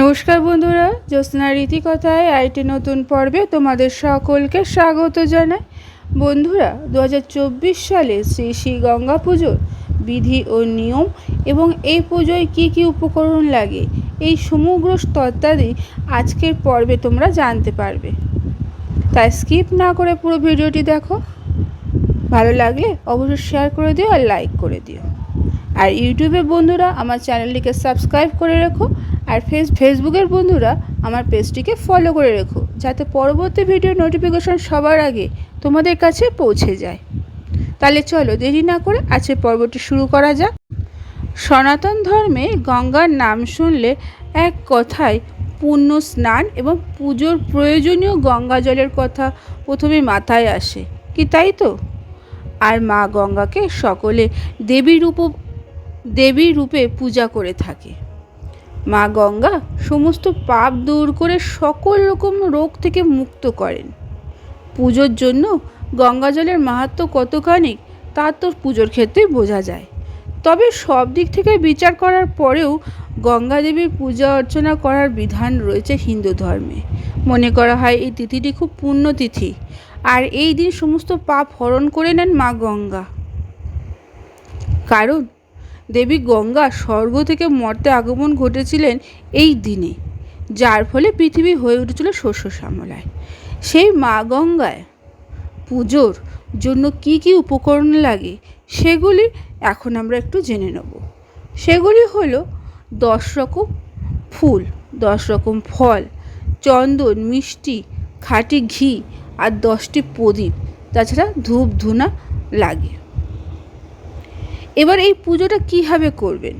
নমস্কার বন্ধুরা, জ্যোৎস্না রীতিকথায় আইটি নতুন পর্বে তোমাদের সকলকে স্বাগত জানাই। বন্ধুরা দু হাজার চব্বিশ সালে শ্রী শ্রী গঙ্গা পুজোর বিধি ও নিয়ম এবং এই পুজোয় কি কি উপকরণ লাগে, এই সমগ্র তত্ত্বাদি আজকের পর্বে তোমরা জানতে পারবে। তাই স্কিপ না করে পুরো ভিডিওটি দেখো। ভালো লাগলে অবশ্যই শেয়ার করে দিও আর লাইক করে দিও। আর ইউটিউবে বন্ধুরা, আমার চ্যানেলটিকে সাবস্ক্রাইব করে রেখো আর ফেস ফেসবুকের বন্ধুরা আমার পেজটিকে ফলো করে রেখো, যাতে পরবর্তী ভিডিও নোটিফিকেশন সবার আগে তোমাদের কাছে পৌঁছে যায়। তাহলে চলো দেরি না করে আজকের পর্বটি শুরু করা যাক। সনাতন ধর্মে গঙ্গার নাম শুনলে এক কথায় পুণ্য স্নান এবং পুজোর প্রয়োজনীয় গঙ্গা জলের কথা প্রথমে মাথায় আসে, কি তাই তো? আর মা গঙ্গাকে সকলে দেবী রূপ দেবী রূপে পূজা করে থাকে। মা গঙ্গা সমস্ত পাপ দূর করে সকল রকম রোগ থেকে মুক্ত করেন। পুজোর জন্য গঙ্গা জলের মাহাত্ম কতখানি, তা তো পুজোর ক্ষেত্রেই বোঝা যায়। তবে সব দিক থেকে বিচার করার পরেও গঙ্গা দেবীর পূজা অর্চনা করার বিধান রয়েছে হিন্দু ধর্মে। মনে করা হয় এই তিথিটি খুব পুণ্য তিথি, আর এই দিন সমস্ত পাপ হরণ করে নেন মা গঙ্গা। কারণ দেবী গঙ্গা স্বর্গ থেকে মর্তে আগমন ঘটেছিলেন এই দিনে, যার ফলে পৃথিবী হয়ে উঠেছিল শস্য শ্যামলায়। সেই মা গঙ্গায় পুজোর জন্য কি কি উপকরণ লাগে সেগুলি এখন আমরা একটু জেনে নেব। সেগুলি হলো দশ রকম ফুল, দশ রকম ফল, চন্দন, মিষ্টি, খাঁটি ঘি আর দশটি প্রদীপ। তাছাড়া ধূপ ধুনা লাগে। এবার এই পুজোটা কীভাবে করবেন?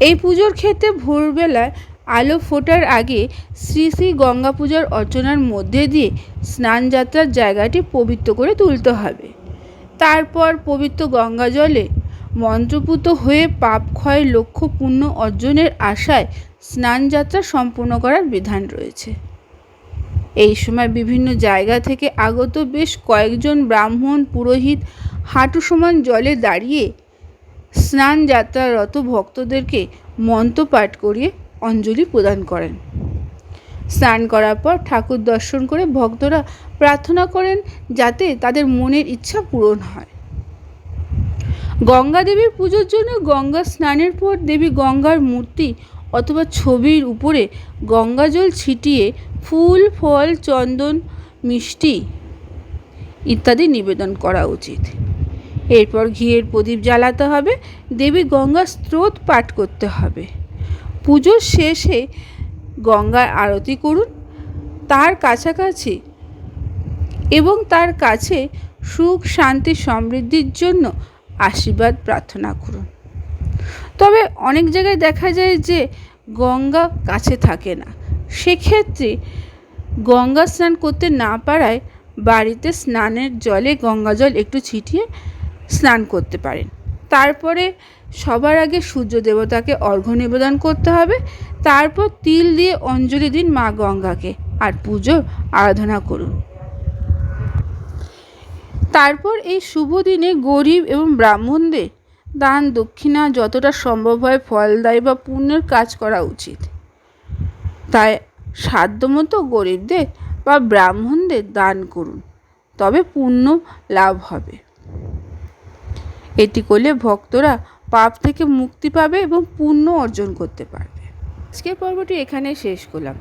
এই পুজোর ক্ষেত্রে ভোরবেলায় আলো ফোটার আগে শ্রী শ্রী গঙ্গা পূজার অর্চনার মধ্যে দিয়ে স্নান যাত্রার জায়গাটি পবিত্র করে তুলতে হবে। তারপর পবিত্র গঙ্গা জলে মন্ত্রপুত হয়ে পাপ ক্ষয় লক্ষ্য পূর্ণ অর্জনের আশায় স্নান যাত্রা সম্পূর্ণ করার বিধান রয়েছে। এই সময় বিভিন্ন জায়গা থেকে আগত বেশ কয়েকজন ব্রাহ্মণ পুরোহিত হাঁটু সমান জলে দাঁড়িয়ে স্নান যাত্রারত ভক্তদেরকে মন্ত্র পাঠ করিয়ে অঞ্জলি প্রদান করেন। স্নান করার পর ঠাকুর দর্শন করে ভক্তরা প্রার্থনা করেন যাতে তাদের মনের ইচ্ছা পূরণ হয়। গঙ্গা দেবীর পুজোর জন্য গঙ্গা স্নানের পর দেবী গঙ্গার মূর্তি অথবা ছবির উপরে গঙ্গা জল ছিটিয়ে ফুল, ফল, চন্দন, মিষ্টি ইত্যাদি নিবেদন করা উচিত। এরপর ঘিয়ের প্রদীপ জ্বালাতে হবে, দেবী গঙ্গা স্রোত পাঠ করতে হবে। পুজোর শেষে গঙ্গার আরতি করুন, তার কাছাকাছি এবং তার কাছে সুখ, শান্তি, সমৃদ্ধির জন্য আশীর্বাদ প্রার্থনা করুন। তবে অনেক জায়গায় দেখা যায় যে গঙ্গা কাছে থাকে না। সেক্ষেত্রে গঙ্গা স্নান করতে না পারায় বাড়িতে স্নানের জলে গঙ্গা জল একটু ছিটিয়ে স্নান করতে পারেন। তারপরে সবার আগে সূর্য দেবতাকে অর্ঘ্য নিবেদন করতে হবে। তারপর তিল দিয়ে অঞ্জলি দিন মা গঙ্গাকে আর পুজো আরাধনা করুন। তারপর এই শুভ দিনে গরিব এবং ব্রাহ্মণদের দান দক্ষিণা যতটা সম্ভব হয় ফলদায়ী বা পুণ্যের কাজ করা উচিত। তাই সাধ্যমতো গরিবদের বা ব্রাহ্মণদের দান করুন, তবে পুণ্য লাভ হবে। এটি করলে ভক্তরা পাপ থেকে মুক্তি পাবে এবং পুণ্য অর্জন করতে পারবে। আজকের পর্বটি এখানে শেষ করলাম।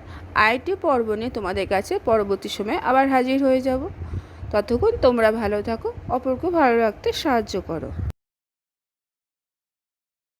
আইটি পর্ব নিয়ে তোমাদের কাছে পরবর্তী সময়ে আবার হাজির হয়ে যাব। ততক্ষণ তোমরা ভালো থাকো, অপরকে ভালো রাখতে সাহায্য করো।